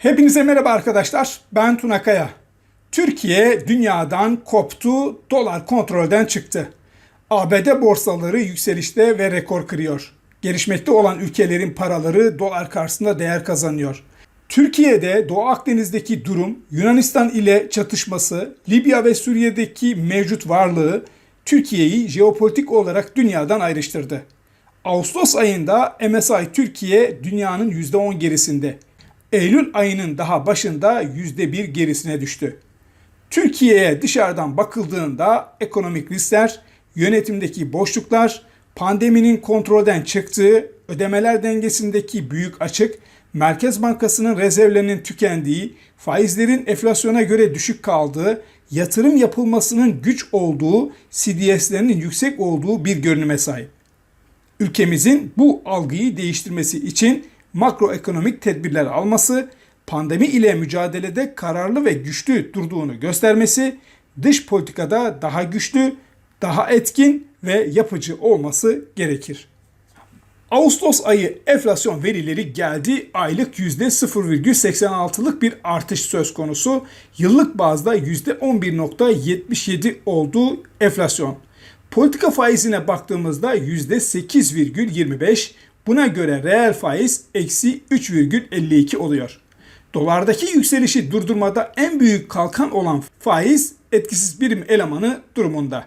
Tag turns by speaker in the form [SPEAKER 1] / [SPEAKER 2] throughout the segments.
[SPEAKER 1] Hepinize merhaba arkadaşlar. Ben Tuna Kaya. Türkiye dünyadan koptu, dolar kontrolden çıktı. ABD borsaları yükselişte ve rekor kırıyor. Gelişmekte olan ülkelerin paraları dolar karşısında değer kazanıyor. Türkiye'de Doğu Akdeniz'deki durum, Yunanistan ile çatışması, Libya ve Suriye'deki mevcut varlığı Türkiye'yi jeopolitik olarak dünyadan ayrıştırdı. Ağustos ayında MSI Türkiye dünyanın %10 gerisinde. Eylül ayının daha başında %1 gerisine düştü. Türkiye'ye dışarıdan bakıldığında ekonomik riskler, yönetimdeki boşluklar, pandeminin kontrolden çıktığı, ödemeler dengesindeki büyük açık, Merkez Bankası'nın rezervlerinin tükendiği, faizlerin enflasyona göre düşük kaldığı, yatırım yapılmasının güç olduğu, CDS'lerinin yüksek olduğu bir görünüme sahip. Ülkemizin bu algıyı değiştirmesi için makroekonomik tedbirler alması, pandemi ile mücadelede kararlı ve güçlü durduğunu göstermesi, dış politikada daha güçlü, daha etkin ve yapıcı olması gerekir. Ağustos ayı enflasyon verileri geldi. Aylık %0,86'lık bir artış söz konusu. Yıllık bazda %11.77 oldu enflasyon. Politika faizine baktığımızda %8,25, buna göre reel faiz eksi 3,52 oluyor. Dolardaki yükselişi durdurmada en büyük kalkan olan faiz etkisiz birim elemanı durumunda.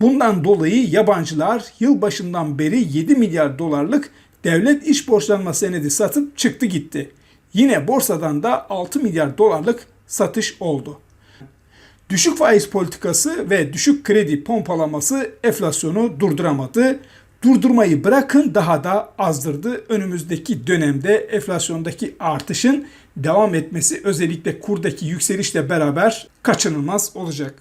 [SPEAKER 1] Bundan dolayı yabancılar yılbaşından beri 7 milyar dolarlık devlet iş borçlanma senedi satıp çıktı gitti. Yine borsadan da 6 milyar dolarlık satış oldu. Düşük faiz politikası ve düşük kredi pompalaması enflasyonu durduramadı. Durdurmayı bırakın daha da azdırdı. Önümüzdeki dönemde enflasyondaki artışın devam etmesi özellikle kurdaki yükselişle beraber kaçınılmaz olacak.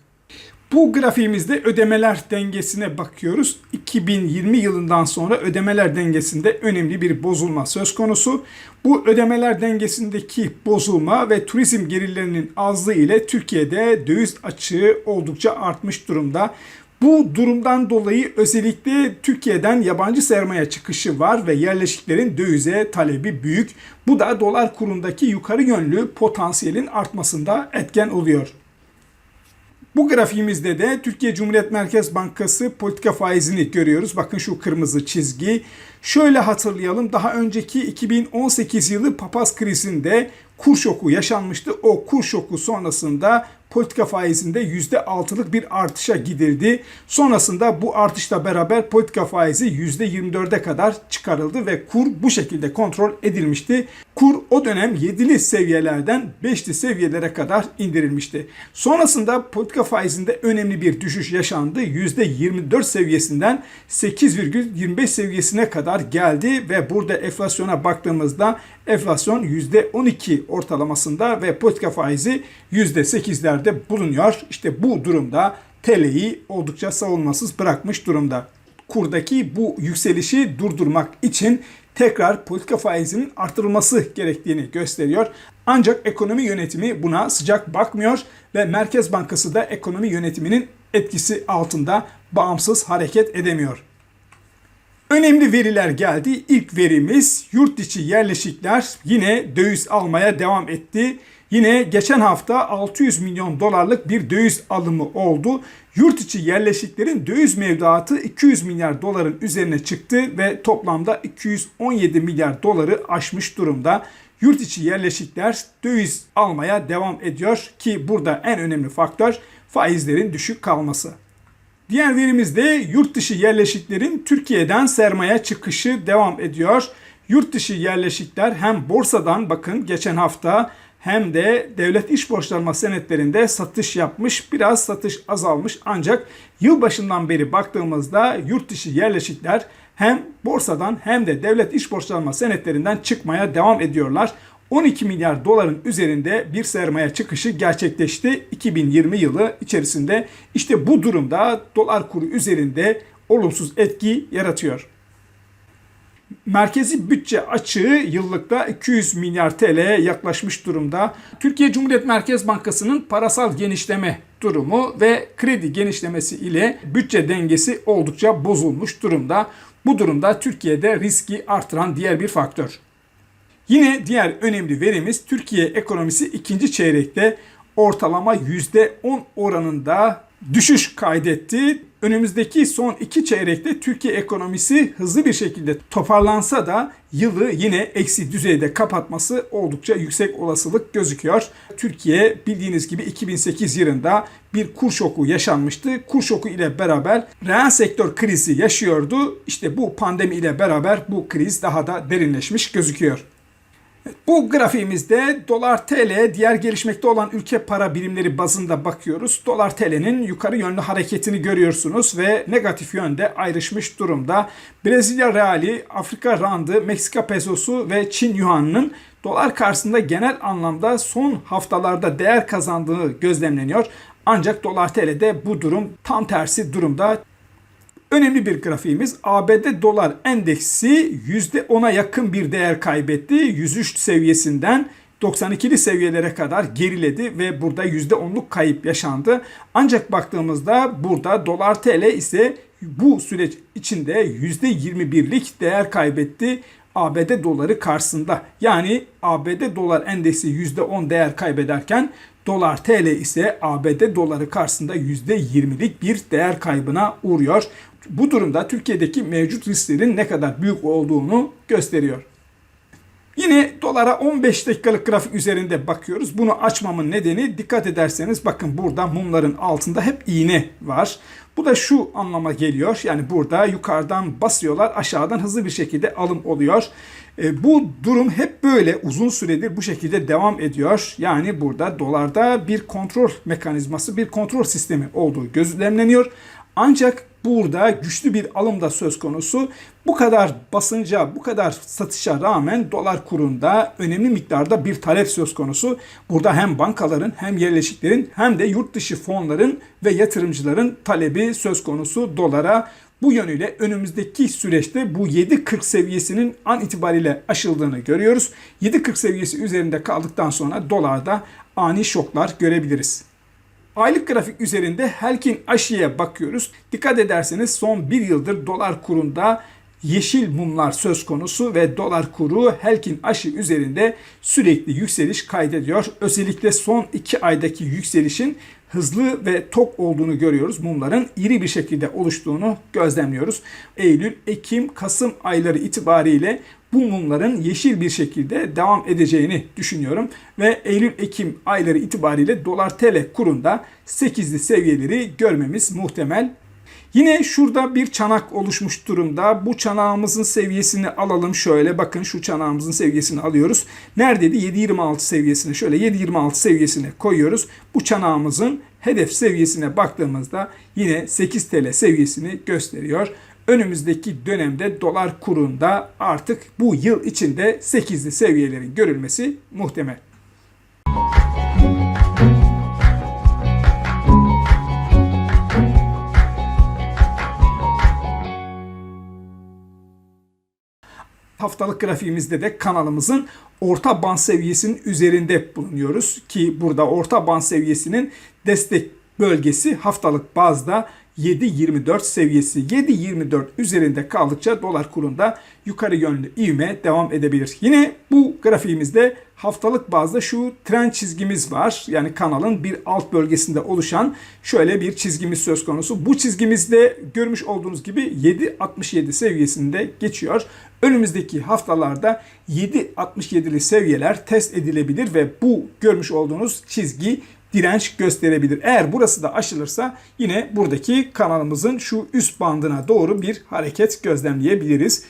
[SPEAKER 1] Bu grafiğimizde ödemeler dengesine bakıyoruz. 2020 yılından sonra ödemeler dengesinde önemli bir bozulma söz konusu. Bu ödemeler dengesindeki bozulma ve turizm gelirlerinin azlığı ile Türkiye'de döviz açığı oldukça artmış durumda. Bu durumdan dolayı özellikle Türkiye'den yabancı sermaye çıkışı var ve yerleşiklerin dövize talebi büyük. Bu da dolar kurundaki yukarı yönlü potansiyelin artmasında etken oluyor. Bu grafiğimizde de Türkiye Cumhuriyet Merkez Bankası politika faizini görüyoruz. Bakın şu kırmızı çizgi. Şöyle hatırlayalım. Daha önceki 2018 yılı papaz krizinde kur şoku yaşanmıştı. O kur şoku sonrasında politika faizinde %6'lık bir artışa gidildi. Sonrasında bu artışla beraber politika faizi %24'e kadar çıkarıldı ve kur bu şekilde kontrol edilmişti. Kur o dönem 7'li seviyelerden 5'li seviyelere kadar indirilmişti. Sonrasında politika faizinde önemli bir düşüş yaşandı. %24 seviyesinden 8,25 seviyesine kadar geldi ve burada enflasyona baktığımızda enflasyon %12 ortalamasında ve politika faizi %8'lerde bulunuyor. İşte bu durumda TL'yi oldukça savunmasız bırakmış durumda. Kurdaki bu yükselişi durdurmak için tekrar politika faizinin artırılması gerektiğini gösteriyor. Ancak ekonomi yönetimi buna sıcak bakmıyor ve Merkez Bankası da ekonomi yönetiminin etkisi altında bağımsız hareket edemiyor. Önemli veriler geldi. İlk verimiz yurt içi yerleşikler yine döviz almaya devam etti. Yine geçen hafta 600 milyon dolarlık bir döviz alımı oldu. Yurt içi yerleşiklerin döviz mevduatı 200 milyar doların üzerine çıktı ve toplamda 217 milyar doları aşmış durumda. Yurt içi yerleşikler döviz almaya devam ediyor ki burada en önemli faktör faizlerin düşük kalması. Diğer verimiz de yurt dışı yerleşiklerin Türkiye'den sermaye çıkışı devam ediyor. Yurt dışı yerleşikler hem borsadan bakın geçen hafta hem de devlet iş borçlanma senetlerinde satış yapmış. Biraz satış azalmış ancak yılbaşından beri baktığımızda yurt dışı yerleşikler hem borsadan hem de devlet iş borçlanma senetlerinden çıkmaya devam ediyorlar. 12 milyar doların üzerinde bir sermaye çıkışı gerçekleşti 2020 yılı içerisinde. İşte bu durumda dolar kuru üzerinde olumsuz etki yaratıyor. Merkezi bütçe açığı yıllıkta 200 milyar TL'ye yaklaşmış durumda. Türkiye Cumhuriyet Merkez Bankası'nın parasal genişleme durumu ve kredi genişlemesi ile bütçe dengesi oldukça bozulmuş durumda. Bu durumda Türkiye'de riski artıran diğer bir faktör. Yine diğer önemli verimiz Türkiye ekonomisi ikinci çeyrekte ortalama %10 oranında düşüş kaydetti. Önümüzdeki son iki çeyrekte Türkiye ekonomisi hızlı bir şekilde toparlansa da yılı yine eksi düzeyde kapatması oldukça yüksek olasılık gözüküyor. Türkiye bildiğiniz gibi 2008 yılında bir kur şoku yaşanmıştı. Kur şoku ile beraber reel sektör krizi yaşıyordu. İşte bu pandemi ile beraber bu kriz daha da derinleşmiş gözüküyor. Bu grafiğimizde dolar TL diğer gelişmekte olan ülke para birimleri bazında bakıyoruz. Dolar TL'nin yukarı yönlü hareketini görüyorsunuz ve negatif yönde ayrışmış durumda. Brezilya reali, Afrika randı, Meksika pesosu ve Çin yuanının dolar karşısında genel anlamda son haftalarda değer kazandığı gözlemleniyor. Ancak dolar TL'de bu durum tam tersi durumda. Önemli bir grafiğimiz ABD dolar endeksi %10'a yakın bir değer kaybetti. 103 seviyesinden 92'li seviyelere kadar geriledi ve burada %10'luk kayıp yaşandı. Ancak baktığımızda burada dolar TL ise bu süreç içinde %21'lik değer kaybetti. ABD doları karşısında. Yani ABD dolar endeksi %10 değer kaybederken dolar TL ise ABD doları karşısında %20'lik bir değer kaybına uğruyor. Bu durumda Türkiye'deki mevcut risklerin ne kadar büyük olduğunu gösteriyor. Yine dolara 15 dakikalık grafik üzerinde bakıyoruz. Bunu açmamın nedeni dikkat ederseniz bakın burada mumların altında hep iğne var. Bu da şu anlama geliyor. Yani burada yukarıdan basıyorlar aşağıdan hızlı bir şekilde alım oluyor. E, bu durum hep böyle uzun süredir bu şekilde devam ediyor. Yani burada dolarda bir kontrol mekanizması, bir kontrol sistemi olduğu gözlemleniyor. Ancak burada güçlü bir alım da söz konusu. Bu kadar basınca, bu kadar satışa rağmen dolar kurunda önemli miktarda bir talep söz konusu. Burada hem bankaların hem yerleşiklerin hem de yurt dışı fonların ve yatırımcıların talebi söz konusu dolara. Bu yönüyle önümüzdeki süreçte bu 7.40 seviyesinin an itibariyle aşıldığını görüyoruz. 7.40 seviyesi üzerinde kaldıktan sonra dolarda ani şoklar görebiliriz. Aylık grafik üzerinde Helkin Aşi'ye bakıyoruz. Dikkat ederseniz son bir yıldır dolar kurunda yeşil mumlar söz konusu ve dolar kuru Helkin Aşı üzerinde sürekli yükseliş kaydediyor. Özellikle son iki aydaki yükselişin hızlı ve tok olduğunu görüyoruz. Mumların iri bir şekilde oluştuğunu gözlemliyoruz. Eylül, Ekim, Kasım ayları itibariyle bu mumların yeşil bir şekilde devam edeceğini düşünüyorum. Ve Eylül-Ekim ayları itibariyle dolar TL kurunda 8'li seviyeleri görmemiz muhtemel. Yine şurada bir çanak oluşmuş durumda. Bu çanağımızın seviyesini alalım şöyle. Bakın şu çanağımızın seviyesini alıyoruz. Neredeydi? 7.26 seviyesine. Şöyle 7.26 seviyesine koyuyoruz. Bu çanağımızın hedef seviyesine baktığımızda yine 8 TL seviyesini gösteriyor önümüzdeki dönemde dolar kurunda artık bu yıl içinde 8'li seviyelerin görülmesi muhtemel. Haftalık grafiğimizde de kanalımızın orta band seviyesinin üzerinde bulunuyoruz ki burada orta band seviyesinin destek bölgesi haftalık bazda 7.24 seviyesi 7.24 üzerinde kaldıkça dolar kurunda yukarı yönlü ivme devam edebilir. Yine bu grafiğimizde haftalık bazda şu trend çizgimiz var. Yani kanalın bir alt bölgesinde oluşan şöyle bir çizgimiz söz konusu. Bu çizgimizde görmüş olduğunuz gibi 7.67 seviyesinde geçiyor. Önümüzdeki haftalarda 7.67'li seviyeler test edilebilir ve bu görmüş olduğunuz çizgi direnç gösterebilir. Eğer burası da aşılırsa yine buradaki kanalımızın şu üst bandına doğru bir hareket gözlemleyebiliriz.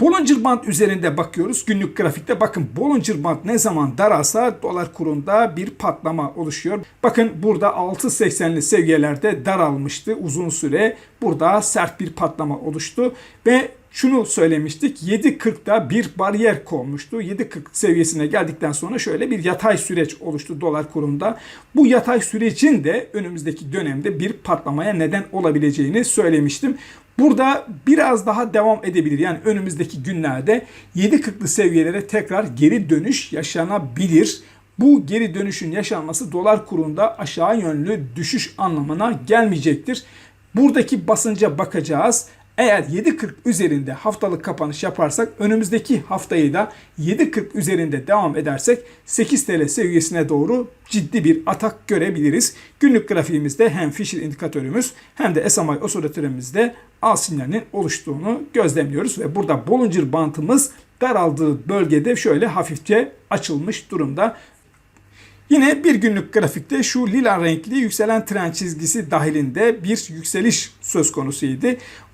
[SPEAKER 1] Bollinger Band üzerinde bakıyoruz. Günlük grafikte bakın Bollinger Band ne zaman daralsa dolar kurunda bir patlama oluşuyor. Bakın burada 6.80'li seviyelerde daralmıştı uzun süre. Burada sert bir patlama oluştu ve şunu söylemiştik. 7.40'da bir bariyer konmuştu. 7.40 seviyesine geldikten sonra şöyle bir yatay süreç oluştu dolar kurunda. Bu yatay sürecin de önümüzdeki dönemde bir patlamaya neden olabileceğini söylemiştim. Burada biraz daha devam edebilir. Yani önümüzdeki günlerde 7.40'lı seviyelere tekrar geri dönüş yaşanabilir. Bu geri dönüşün yaşanması dolar kurunda aşağı yönlü düşüş anlamına gelmeyecektir. Buradaki basınca bakacağız. Eğer 7.40 üzerinde haftalık kapanış yaparsak önümüzdeki haftayı da 7.40 üzerinde devam edersek 8 TL seviyesine doğru ciddi bir atak görebiliriz. Günlük grafiğimizde hem Fisher indikatörümüz hem de SMI osilatörümüzde al sinyalinin oluştuğunu gözlemliyoruz ve burada Bollinger bantımız daraldığı bölgede şöyle hafifçe açılmış durumda. Yine bir günlük grafikte şu lila renkli yükselen trend çizgisi dahilinde bir yükseliş söz konusuydu.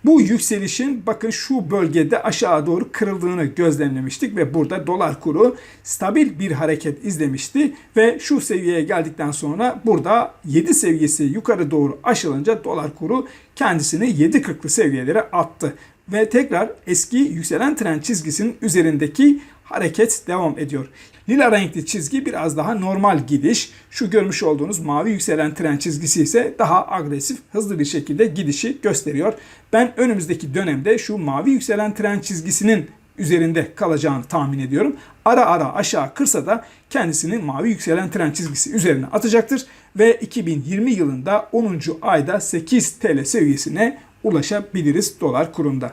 [SPEAKER 1] Bu yükselişin bakın şu bölgede aşağı doğru kırıldığını gözlemlemiştik ve burada dolar kuru stabil bir hareket izlemişti ve şu seviyeye geldikten sonra burada 7 seviyesi yukarı doğru aşılınca dolar kuru kendisini 7.40'lı seviyelere attı ve tekrar eski yükselen trend çizgisinin üzerindeki hareket devam ediyor. Lila renkli çizgi biraz daha normal gidiş. Şu görmüş olduğunuz mavi yükselen tren çizgisi ise daha agresif, hızlı bir şekilde gidişi gösteriyor. Ben önümüzdeki dönemde şu mavi yükselen tren çizgisinin üzerinde kalacağını tahmin ediyorum. Ara ara aşağı kırsa da kendisini mavi yükselen tren çizgisi üzerine atacaktır ve 2020 yılında 10. ayda 8 TL seviyesine ulaşabiliriz dolar kurunda.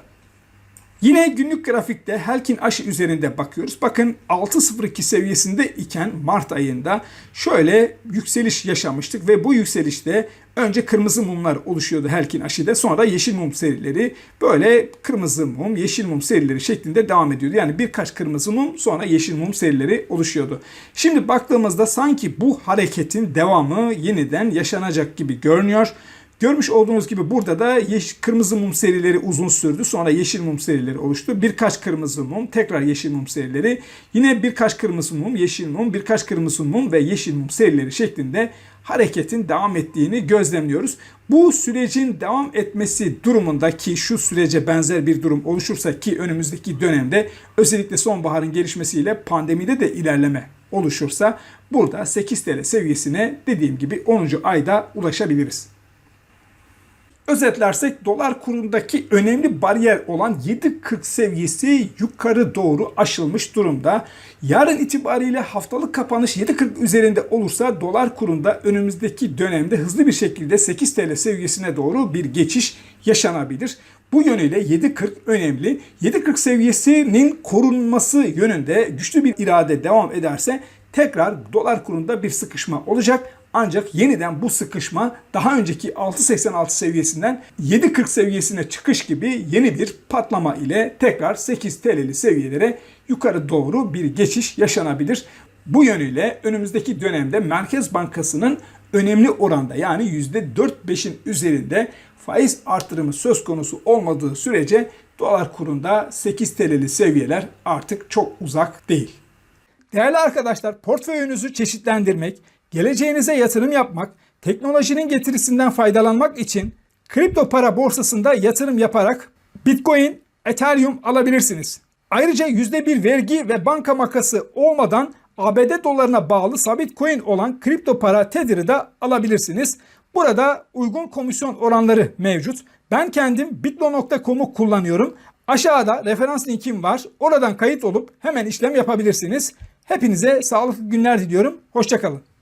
[SPEAKER 1] Yine günlük grafikte Helkin aşı üzerinde bakıyoruz. Bakın 6.02 seviyesinde iken Mart ayında şöyle yükseliş yaşamıştık ve bu yükselişte önce kırmızı mumlar oluşuyordu Helkin aşıda. Sonra yeşil mum serileri böyle kırmızı mum, yeşil mum serileri şeklinde devam ediyordu. Yani birkaç kırmızı mum sonra yeşil mum serileri oluşuyordu. Şimdi baktığımızda sanki bu hareketin devamı yeniden yaşanacak gibi görünüyor. Görmüş olduğunuz gibi burada da yeşil, kırmızı mum serileri uzun sürdü. Sonra yeşil mum serileri oluştu. Birkaç kırmızı mum, tekrar yeşil mum serileri. Yine birkaç kırmızı mum, yeşil mum, birkaç kırmızı mum ve yeşil mum serileri şeklinde hareketin devam ettiğini gözlemliyoruz. Bu sürecin devam etmesi durumunda ki şu sürece benzer bir durum oluşursa ki önümüzdeki dönemde özellikle sonbaharın gelişmesiyle pandemide de ilerleme oluşursa burada 8 TL seviyesine dediğim gibi 10. ayda ulaşabiliriz. Özetlersek dolar kurundaki önemli bariyer olan 7.40 seviyesi yukarı doğru aşılmış durumda. Yarın itibariyle haftalık kapanış 7.40 üzerinde olursa dolar kurunda önümüzdeki dönemde hızlı bir şekilde 8 TL seviyesine doğru bir geçiş yaşanabilir. Bu yönüyle 7.40 önemli. 7.40 seviyesinin korunması yönünde güçlü bir irade devam ederse tekrar dolar kurunda bir sıkışma olacak. Ancak yeniden bu sıkışma daha önceki 6.86 seviyesinden 7.40 seviyesine çıkış gibi yeni bir patlama ile tekrar 8 TL'li seviyelere yukarı doğru bir geçiş yaşanabilir. Bu yönüyle önümüzdeki dönemde Merkez Bankası'nın önemli oranda yani %4-5'in üzerinde faiz artırımı söz konusu olmadığı sürece dolar kurunda 8 TL'li seviyeler artık çok uzak değil. Değerli arkadaşlar portföyünüzü çeşitlendirmek, geleceğinize yatırım yapmak, teknolojinin getirisinden faydalanmak için kripto para borsasında yatırım yaparak Bitcoin, Ethereum alabilirsiniz. Ayrıca %1 vergi ve banka makası olmadan ABD dolarına bağlı sabit coin olan kripto para Tether'ı da alabilirsiniz. Burada uygun komisyon oranları mevcut. Ben kendim bitlo.com'u kullanıyorum. Aşağıda referans linkim var. Oradan kayıt olup hemen işlem yapabilirsiniz. Hepinize sağlıklı günler diliyorum. Hoşçakalın.